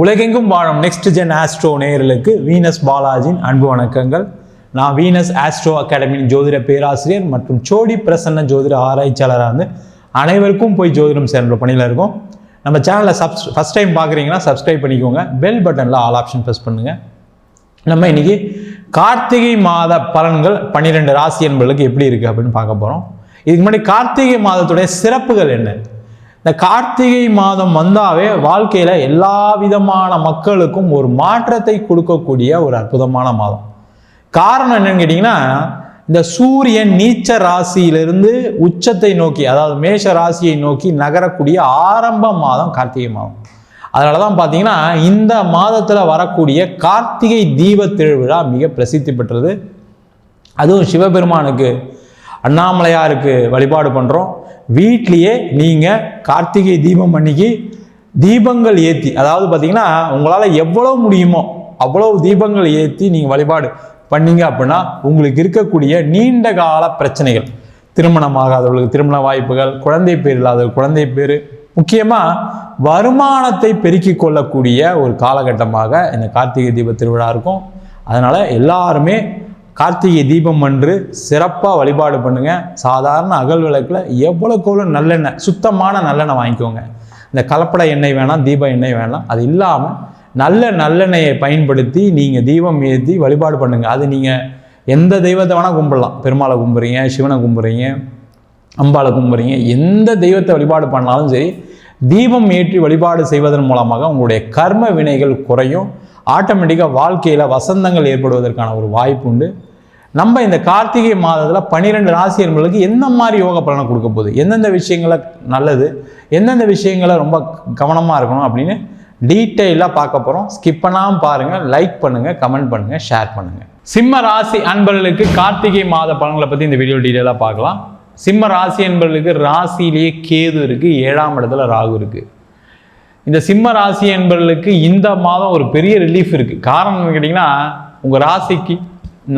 உலகெங்கும் வாழும் next gen astro நேயர்களுக்கு வீனஸ் பாலாஜியின் அன்பு வணக்கங்கள். நான் வீனஸ் ஆஸ்ட்ரோ அகாடமியின் ஜோதிட பேராசிரியர் மற்றும் சோடி பிரசன்ன ஜோதிட ஆராய்ச்சியாளராக வந்து அனைவருக்கும் போய் ஜோதிடம் சேர்ந்த பணியில் இருக்கும். நம்ம சேனலை சப்ஸ் ஃபஸ்ட் டைம் பார்க்குறீங்கன்னா சப்ஸ்கிரைப் பண்ணிக்கோங்க. பெல் பட்டனில் ஆல் ஆப்ஷன் ப்ரெஸ் பண்ணுங்கள் நம்ம இன்னைக்கு கார்த்திகை மாத பலன்கள் பன்னிரெண்டு ராசி என்பர்களுக்கு எப்படி இருக்குது அப்படின்னு பார்க்க போகிறோம் இதுக்கு முன்னாடி கார்த்திகை மாதத்துடைய சிறப்புகள் என்ன? இந்த கார்த்திகை மாதம் வந்தாவே வாழ்க்கையில் எல்லா விதமான மக்களுக்கும் ஒரு மாற்றத்தை கொடுக்கக்கூடிய ஒரு அற்புதமான மாதம். காரணம் என்னன்னு கேட்டிங்கன்னா இந்த சூரியன் நீச்ச ராசியிலிருந்து உச்சத்தை நோக்கி அதாவது மேஷ ராசியை நோக்கி நகரக்கூடிய ஆரம்ப மாதம் கார்த்திகை மாதம். அதனால தான் பார்த்தீங்கன்னா இந்த மாதத்தில் வரக்கூடிய கார்த்திகை தீப திருவிழா மிக பிரசித்தி பெற்றது. அதுவும் சிவபெருமானுக்கு அண்ணாமலையாருக்கு வழிபாடு பண்ணுறோம் வீட்லேயே நீங்கள் கார்த்திகை தீபம் அன்னைக்கு தீபங்கள் ஏற்றி அதாவது பார்த்தீங்கன்னா உங்களால் எவ்வளோ முடியுமோ அவ்வளோ தீபங்கள் ஏற்றி நீங்கள் வழிபாடு பண்ணீங்க அப்படின்னா உங்களுக்கு இருக்கக்கூடிய நீண்ட கால பிரச்சனைகள். திருமணமாகாதவர்களுக்கு திருமண வாய்ப்புகள் குழந்தை பேர் இல்லாத குழந்தை பேர் முக்கியமாக வருமானத்தை பெருக்கிக் கொள்ளக்கூடிய ஒரு காலகட்டமாக இந்த கார்த்திகை தீப திருவிழா இருக்கும். அதனால் எல்லாருமே கார்த்திகை தீபம் அன்று சிறப்பாக வழிபாடு பண்ணுங்கள் சாதாரண அகல் விளக்கில் எவ்வளோக்கு எவ்வளோ நல்லெண்ணெய் சுத்தமான நல்லெண்ணெய் வாங்கிக்கோங்க. இந்த கலப்பட எண்ணெய் வேணாம் தீப எண்ணெய் வேணாம். அது இல்லாமல் நல்ல நல்லெண்ணெயை பயன்படுத்தி நீங்கள் தீபம் ஏற்றி வழிபாடு பண்ணுங்கள் அது நீங்கள் எந்த தெய்வத்தை வேணால் கும்பிடலாம். பெருமாளை கும்புறீங்க சிவனை கும்புறீங்க அம்பாளை கும்புறீங்க எந்த தெய்வத்தை வழிபாடு பண்ணாலும் சரி தீபம் ஏற்றி வழிபாடு செய்வதன் மூலமாக உங்களுடைய கர்ம வினைகள் குறையும். ஆட்டோமேட்டிக்காக வாழ்க்கையில் வசந்தங்கள் ஏற்படுவதற்கான ஒரு வாய்ப்பு உண்டு. நம்ம இந்த கார்த்திகை மாதத்தில் பன்னிரெண்டு ராசி என்பவர்களுக்கு எந்த மாதிரி யோக பலனை கொடுக்க போகுது? எந்தெந்த விஷயங்களை நல்லது? எந்தெந்த விஷயங்களை ரொம்ப கவனமாக இருக்கணும் அப்படின்னு டீட்டெயிலாக பார்க்க போகிறோம் ஸ்கிப் பண்ணாமல் பாருங்கள் லைக் பண்ணுங்கள் கமெண்ட் பண்ணுங்கள் ஷேர் பண்ணுங்கள் சிம்ம ராசி அன்பர்களுக்கு கார்த்திகை மாத பலன்களை பற்றி இந்த வீடியோ டீட்டெயிலாக பார்க்கலாம். சிம்ம ராசி என்பவர்களுக்கு ராசியிலேயே கேது இருக்குது ஏழாம் இடத்துல ராகு இருக்குது இந்த சிம்ம ராசி என்பவர்களுக்கு இந்த மாதம் ஒரு பெரிய ரிலீஃப் இருக்குது காரணம் கேட்டிங்கன்னா உங்கள் ராசிக்கு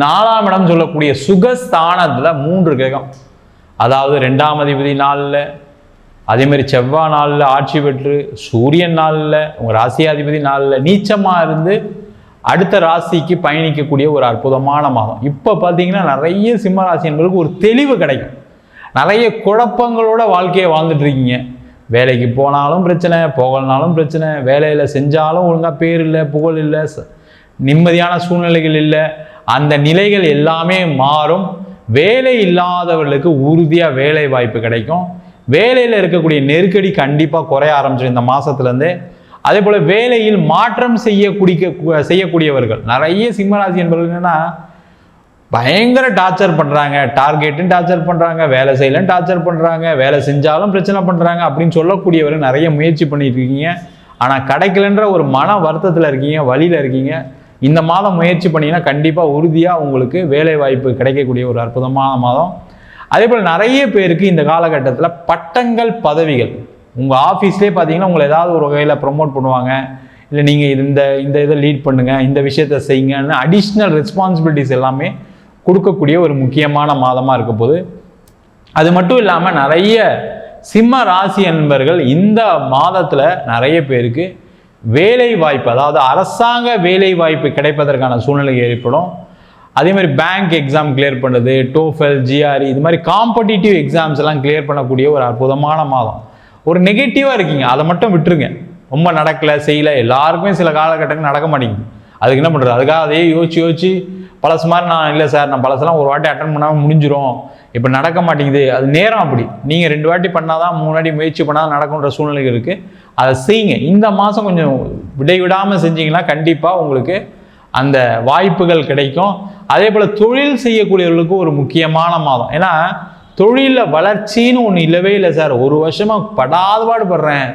நாலாம் இடம் சொல்லக்கூடிய சுகஸ்தானத்தில் மூன்று கிரகம். அதாவது ரெண்டாம் அதிபதி நாளில் அதேமாதிரி செவ்வாய் நாளில் ஆட்சி பெற்று சூரியன் நாளில் உங்கள் ராசியாதிபதி நாளில் நீச்சமாக இருந்து அடுத்த ராசிக்கு பயணிக்கக்கூடிய ஒரு அற்புதமான மாதம். இப்போ பார்த்தீங்கன்னா நிறைய சிம்ம ராசி என்பதற்கு ஒரு தெளிவு கிடைக்கும். நிறைய குழப்பங்களோட வாழ்க்கையை வாழ்ந்துட்டு இருக்கீங்க. வேலைக்கு போனாலும் பிரச்சனை போகலனாலும் பிரச்சனை வேலையில் செஞ்சாலும் ஒழுங்காக பேர் இல்லை புகழ் இல்லை ச- நிம்மதியான சூழ்நிலைகள் இல்லை. அந்த நிலைகள் எல்லாமே மாறும். வேலை இல்லாதவர்களுக்கு உறுதியாக வேலை வாய்ப்பு கிடைக்கும். வேலையில் இருக்கக்கூடிய நெருக்கடி கண்டிப்பாக குறைய ஆரம்பிச்சிடும் இந்த மாதத்துலேருந்தே அதே போல் வேலையில் மாற்றம் செய்ய குடிக்க செய்யக்கூடியவர்கள் நிறைய சிம்மராசி என்பவர்கள் என்னென்னா பயங்கர டார்ச்சர் பண்ணுறாங்க டார்கெட்டும் டார்ச்சர் பண்ணுறாங்க வேலை செய்யலன்னு டார்ச்சர் பண்ணுறாங்க வேலை செஞ்சாலும் பிரச்சனை பண்ணுறாங்க அப்படின்னு சொல்லக்கூடியவர் நிறைய முயற்சி பண்ணிட்டு இருக்கீங்க. ஆனால் கிடைக்கலன்ற ஒரு மன வருத்தத்தில் இருக்கீங்க வழியில் இருக்கீங்க. இந்த மாதம் முயற்சி பண்ணீங்கன்னா கண்டிப்பாக உறுதியாக உங்களுக்கு வேலை வாய்ப்பு கிடைக்கக்கூடிய ஒரு அற்புதமான மாதம். அதே போல் நிறைய பேருக்கு இந்த காலகட்டத்தில் பட்டங்கள் பதவிகள். உங்கள் ஆஃபீஸ்லேயே பார்த்தீங்கன்னா உங்களை ஏதாவது ஒரு வகையில் ப்ரொமோட் பண்ணுவாங்க. இல்லை நீங்கள் இந்த இந்த இதை லீட் பண்ணுங்கள் இந்த விஷயத்தை செய்யுங்கன்னு அடிஷ்னல் ரெஸ்பான்சிபிலிட்டிஸ் எல்லாமே கொடுக்கக்கூடிய ஒரு முக்கியமான மாதமாக இருக்க போது அது மட்டும் இல்லாமல் நிறைய சிம்ம ராசி என்பர்கள் இந்த மாதத்தில் நிறைய பேருக்கு வேலை வாய்ப்பு அதாவது அரசாங்க வேலை வாய்ப்பு கிடைப்பதற்கான சூழ்நிலை ஏற்படும். அதே மாதிரி பேங்க் எக்ஸாம் கிளியர் பண்ணுறது டோஃபெல் ஜிஆர்இ இது மாதிரி காம்படிட்டிவ் எக்ஸாம்ஸ் எல்லாம் கிளியர் பண்ணக்கூடிய ஒரு அற்புதமான மாதம். ஒரு நெகட்டிவாக இருக்கீங்க அதை மட்டும் விட்டுருங்க. ரொம்ப நடக்கலை செய்யலை எல்லாருக்குமே சில காலகட்டங்கள் நடக்க மாட்டேங்குது. அதுக்கு என்ன பண்ணுறது அதுக்காக அதையே யோசிச்சு யோசிச்சு பழசு மாதிரி நான் இல்லை சார் நான் பழசெல்லாம் ஒரு வாட்டி அட்டன் பண்ணாமல் முடிஞ்சிரும். இப்போ நடக்க மாட்டேங்குது. அது நேரம் அப்படி. நீங்கள் ரெண்டு வாட்டி பண்ணால் தான் மூணு வாட்டி முயற்சி பண்ணால் நடக்குன்ற சூழ்நிலை இருக்குது அதை செய்யுங்க. இந்த மாதம் கொஞ்சம் விடைவிடாமல் செஞ்சீங்கன்னா கண்டிப்பாக உங்களுக்கு அந்த வாய்ப்புகள் கிடைக்கும். அதே போல் தொழில் செய்யக்கூடியவர்களுக்கு ஒரு முக்கியமான மாதம். ஏன்னா தொழிலில் வளர்ச்சின்னு ஒன்று இல்லவே இல்லை சார். ஒரு வருஷமாக படாத பாடுபடுறேன்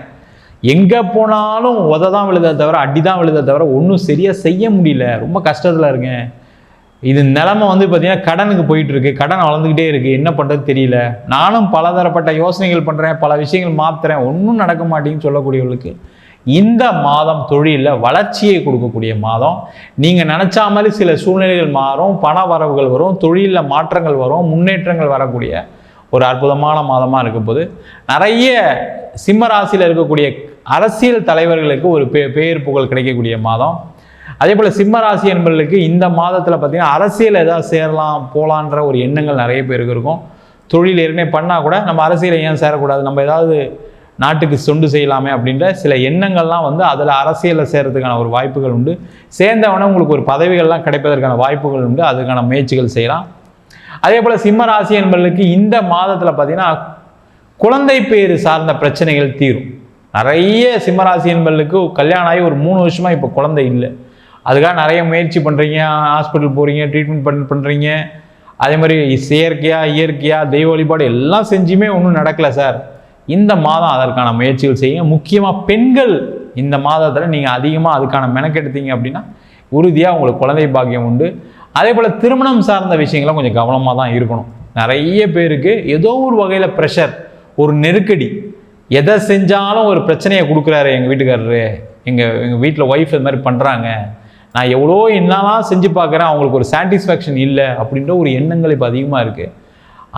எங்கே போனாலும் உத தான் விழுதே தவிர அடி தான் விழுதே தவிர ஒன்றும் சரியாக செய்ய முடியல. ரொம்ப கஷ்டத்தில் இருக்கேன். இது நிலைமை வந்து பார்த்திங்கன்னா கடனுக்கு போயிட்டுருக்கு. கடன் வளர்ந்துக்கிட்டே இருக்குது என்ன பண்ணுறது தெரியல. நானும் பலதரப்பட்ட யோசனைகள் பண்ணுறேன் பல விஷயங்கள் மாற்றுறேன் ஒன்றும் நடக்க மாட்டேங்குன்னு சொல்லக்கூடியவர்களுக்கு இந்த மாதம் தொழிலில் வளர்ச்சியை கொடுக்கக்கூடிய மாதம். நீங்கள் நினச்சா மாதிரி சில சூழ்நிலைகள் மாறும். பண வரவுகள் வரும். தொழிலில் மாற்றங்கள் வரும். முன்னேற்றங்கள் வரக்கூடிய ஒரு அற்புதமான மாதமாக இருக்கும் போது நிறைய சிம்ம ராசியில் இருக்கக்கூடிய அரசியல் தலைவர்களுக்கு ஒரு பே பேர் புகழ் கிடைக்கக்கூடிய மாதம். அதே போல் சிம்ம ராசி என்பவர்களுக்கு இந்த மாதத்தில் பார்த்தீங்கன்னா அரசியல் ஏதாவது சேரலாம் போகலான்ற ஒரு எண்ணங்கள் நிறைய பேருக்கு இருக்கும். தொழில் ஏற்கனவே பண்ணால் கூட நம்ம அரசியலை ஏன் சேரக்கூடாது? நம்ம ஏதாவது நாட்டுக்கு சொண்டு செய்யலாமே அப்படின்ற சில எண்ணங்கள்லாம் வந்து அதில் அரசியலில் சேர்கிறதுக்கான ஒரு வாய்ப்புகள் உண்டு. சேர்ந்தவொடனே உங்களுக்கு ஒரு பதவிகள்லாம் கிடைப்பதற்கான வாய்ப்புகள் உண்டு. அதுக்கான முயற்சிகள் செய்யலாம். அதே போல் சிம்ம ராசி என்பவர்களுக்கு இந்த மாதத்தில் பார்த்தீங்கன்னா குழந்தை பேர் சார்ந்த பிரச்சனைகள் தீரும். நிறைய சிம்மராசி என்பவர்களுக்கு கல்யாணம் ஆகி ஒரு மூணு வருஷமாக இப்போ குழந்தை இல்லை. அதுக்காக நிறைய முயற்சி பண்ணுறீங்க ஹாஸ்பிட்டல் போகிறீங்க ட்ரீட்மெண்ட் பண் பண்ணுறீங்க அதே மாதிரி செயற்கையாக இயற்கையாக தெய்வ வழிபாடு எல்லாம் செஞ்சுமே ஒன்றும் நடக்கலை சார். இந்த மாதம் அதற்கான முயற்சிகள் செய்யுங்க. முக்கியமாக பெண்கள் இந்த மாதத்தில் நீங்கள் அதிகமாக அதுக்கான மெனக்கெடுத்தீங்க அப்படின்னா உறுதியாக உங்களுக்கு குழந்தை பாக்கியம் உண்டு. அதே போல் திருமணம் சார்ந்த விஷயங்களும் கொஞ்சம் கவனமாக தான் இருக்கணும். நிறைய பேருக்கு ஏதோ ஒரு வகையில் ப்ரெஷர் ஒரு நெருக்கடி எதை செஞ்சாலும் ஒரு பிரச்சனையை கொடுக்குறாரு எங்கள் வீட்டுக்காரரு. எங்கள் எங்கள் வீட்டில் ஒய்ஃப் இது மாதிரி பண்ணுறாங்க நான் எவ்வளோ என்னலாம் செஞ்சு பார்க்குறேன் அவங்களுக்கு ஒரு சாட்டிஸ்ஃபேக்ஷன் இல்லை அப்படின்ற ஒரு எண்ணங்கள் இப்போ அதிகமாக இருக்குது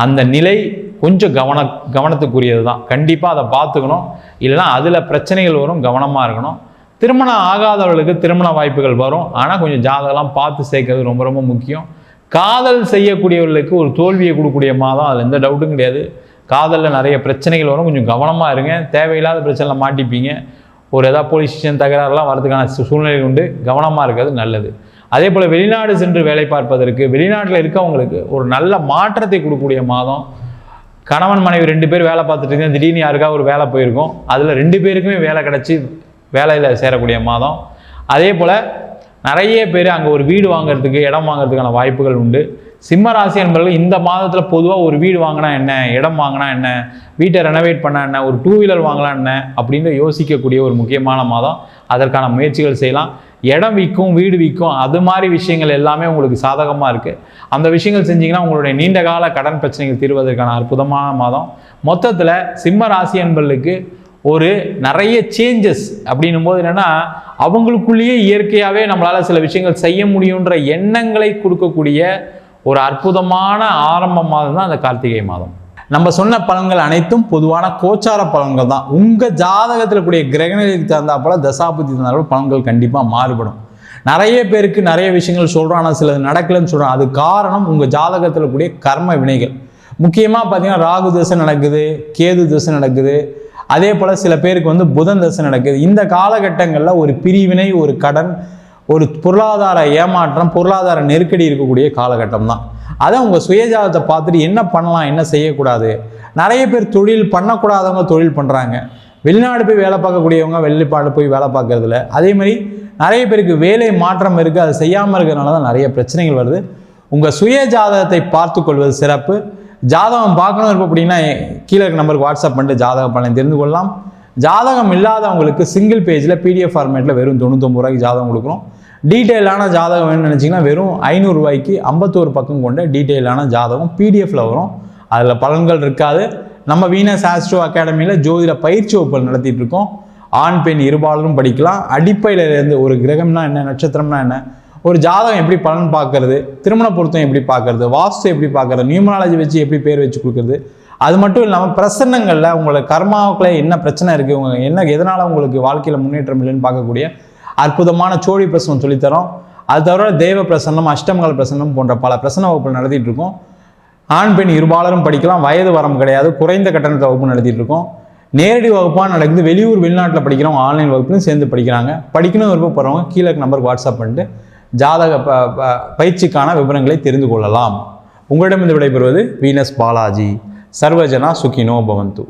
அந்த நிலை கொஞ்சம் கவன கவனத்துக்குரியது தான். கண்டிப்பாக அதை பார்த்துக்கணும். இல்லைன்னா அதில் பிரச்சனைகள் வரும் கவனமாக இருக்கணும். திருமணம் ஆகாதவர்களுக்கு திருமண வாய்ப்புகள் வரும். ஆனால் கொஞ்சம் ஜாதகம்லாம் பார்த்து சேர்க்கறது ரொம்ப ரொம்ப முக்கியம். காதல் செய்யக்கூடியவர்களுக்கு ஒரு தோல்வியை கொடுக்கக்கூடிய மாதம் அதில் எந்த டவுட்டும் கிடையாது. காதலில் நிறைய பிரச்சனைகள் வரும். கொஞ்சம் கவனமாக இருங்க. தேவையில்லாத பிரச்சனையில் மாட்டிப்பீங்க. ஒரு ஏதாவது போலீஸ் ஸ்டேஷன் தகராறுலாம் வரதுக்கான சூழ்நிலை உண்டு. கவனமாக இருக்கிறது நல்லது. அதே போல் வெளிநாடு சென்று வேலை பார்ப்பதற்கு வெளிநாட்டில் இருக்கவங்களுக்கு ஒரு நல்ல மாற்றத்தை கொடுக்கக்கூடிய மாதம். கணவன் மனைவி ரெண்டு பேர் வேலை பார்த்துட்டு இருக்கீங்க. திடீர்னு யாருக்காக ஒரு வேலை போயிருக்கோம். அதில் ரெண்டு பேருக்குமே வேலை கிடச்சி வேலையில் சேரக்கூடிய மாதம். அதே போல் நிறைய பேர் அங்கே ஒரு வீடு வாங்குறதுக்கு இடம் வாங்குறதுக்கான வாய்ப்புகள் உண்டு. சிம்ம ராசி என்பவர்கள் இந்த மாதத்தில் பொதுவாக ஒரு வீடு வாங்கினா என்ன? இடம் வாங்கினா என்ன? வீட்டை ரெனோவேட் பண்ண என்ன? ஒரு டூ வீலர் வாங்கலாம் என்ன? அப்படின்னு யோசிக்கக்கூடிய ஒரு முக்கியமான மாதம். அதற்கான முயற்சிகள் செய்யலாம். இடம் விற்கும் வீடு விற்கும் அது மாதிரி விஷயங்கள் எல்லாமே உங்களுக்கு சாதகமாக இருக்குது அந்த விஷயங்கள் செஞ்சிங்கன்னா உங்களுடைய நீண்ட கால கடன் பிரச்சனைகள் தீர்வதற்கான அற்புதமான மாதம். மொத்தத்தில் சிம்ம ராசி என்பர்களுக்கு ஒரு நிறைய சேஞ்சஸ் அப்படின்னும் போது என்னென்னா அவங்களுக்குள்ளேயே இயற்கையாகவே நம்மளால் சில விஷயங்கள் செய்ய முடியுன்ற எண்ணங்களை கொடுக்கக்கூடிய ஒரு அற்புதமான ஆரம்ப மாதம் தான் அந்த கார்த்திகை மாதம். நம்ம சொன்ன பலன்கள் அனைத்தும் பொதுவான கோச்சார பலன்கள் தான். உங்கள் ஜாதகத்தில் கூடிய கிரகநிலைக்கு தகுந்தா போல தசாபுத்தி தந்தாலும் பலன்கள் கண்டிப்பாக மாறுபடும். நிறைய பேருக்கு நிறைய விஷயங்கள் சொல்கிறோம் ஆனால் சிலது நடக்கலைன்னு சொல்கிறோம் அது காரணம் உங்கள் ஜாதகத்தில் கூடிய கர்ம வினைகள். முக்கியமாக பார்த்தீங்கன்னா ராகு தசை நடக்குது கேது தசை நடக்குது. அதே போல் சில பேருக்கு வந்து புதன் தசை நடக்குது. இந்த காலகட்டங்களில் ஒரு பிரிவினை ஒரு கடன் ஒரு பொருளாதார ஏமாற்றம் பொருளாதார நெருக்கடி இருக்கக்கூடிய காலகட்டம் தான் அதை உங்கள் சுயஜாதத்தை பார்த்துட்டு என்ன பண்ணலாம் என்ன செய்யக்கூடாது? நிறைய பேர் தொழில் பண்ணக்கூடாதவங்க தொழில் பண்ணுறாங்க வெளிநாடு போய் வேலை பார்க்கக்கூடியவங்க வெளிப்பாடு போய் வேலை பார்க்கறதில்ல அதே மாதிரி நிறைய பேருக்கு வேலை மாற்றம் இருக்குது அதை செய்யாமல் இருக்கிறதுனால தான் நிறைய பிரச்சனைகள் வருது. உங்கள் சுய ஜாதகத்தை பார்த்து கொள்வது சிறப்பு. ஜாதகம் பார்க்கணும் இருப்போம் அப்படின்னா கீழே இருக்க நம்பருக்கு வாட்ஸ்அப் பண்ணிட்டு ஜாதக பலன் தெரிந்து கொள்ளலாம். ஜாதகம் இல்லாதவங்களுக்கு சிங்கிள் பேஜில் பிடிஎஃப் ஃபார்மேட்டில் வெறும் தொண்ணூத்தொம்பது ரூபாய்க்கு ஜாதகம் கொடுக்குறோம் டீட்டெயிலான ஜாதகம் வேணும்னு நினச்சிங்கன்னா வெறும் ஐநூறுரூவாய்க்கு ஐம்பத்தோரு பக்கம் கொண்ட டீட்டெயிலான ஜாதகம் பிடிஎஃப்ல வரும். அதில் பலன்கள் இருக்காது. நம்ம வீனஸ் ஆஸ்ட்ரோ அகாடமியில் ஜோதிட பயிற்சி வகுப்புகள் நடத்திட்டு இருக்கோம். ஆண் பெண் இருபாலரும் படிக்கலாம். அடிப்படையில் இருந்து ஒரு கிரகம்னா என்ன நட்சத்திரம்னா என்ன ஒரு ஜாதகம் எப்படி பலன் பார்க்கறது திருமண பொருத்தம் எப்படி பார்க்கறது வாஸ்து எப்படி பார்க்கறது நியூமராலஜி வச்சு எப்படி பேர் வச்சு கொடுக்குறது அது மட்டும் இல்லாமல் பிரசன்னங்களில் உங்களுக்கு கர்மாவுக்குள்ள என்ன பிரச்சனை இருக்குது உங்கள் என்ன எதனால் உங்களுக்கு வாழ்க்கையில் முன்னேற்றம் இல்லைன்னு பார்க்கக்கூடிய அற்புதமான சோழி பிரசனம் சொல்லித்தரோம். அது தவிர தேவ பிரசன்னம் அஷ்டமங்கல பிரசன்னம் போன்ற பல பிரசன்ன வகுப்புகள் நடத்திட்டு இருக்கோம். ஆண் பெண் இருபாலரும் படிக்கலாம். வயது வரம்பு கிடையாது. குறைந்த கட்டணத்தை வகுப்பு நடத்திட்டு இருக்கோம். நேரடி வகுப்பாக நடக்குது. வெளியூர் வெளிநாட்டில் படிக்கிறவங்க ஆன்லைன் வகுப்புலையும் சேர்ந்து படிக்கிறாங்க. படிக்கணும் விருப்பப்படுறவங்க கீழே நம்பருக்கு வாட்ஸ்அப் பண்ணிட்டு ஜாதக ப ப- பயிற்சிக்கான விவரங்களை தெரிந்து கொள்ளலாம். உங்களிடம் விடைபெறுவது வீனஸ் பாலாஜி. சர்வஜனா சுகினோ பவந்து.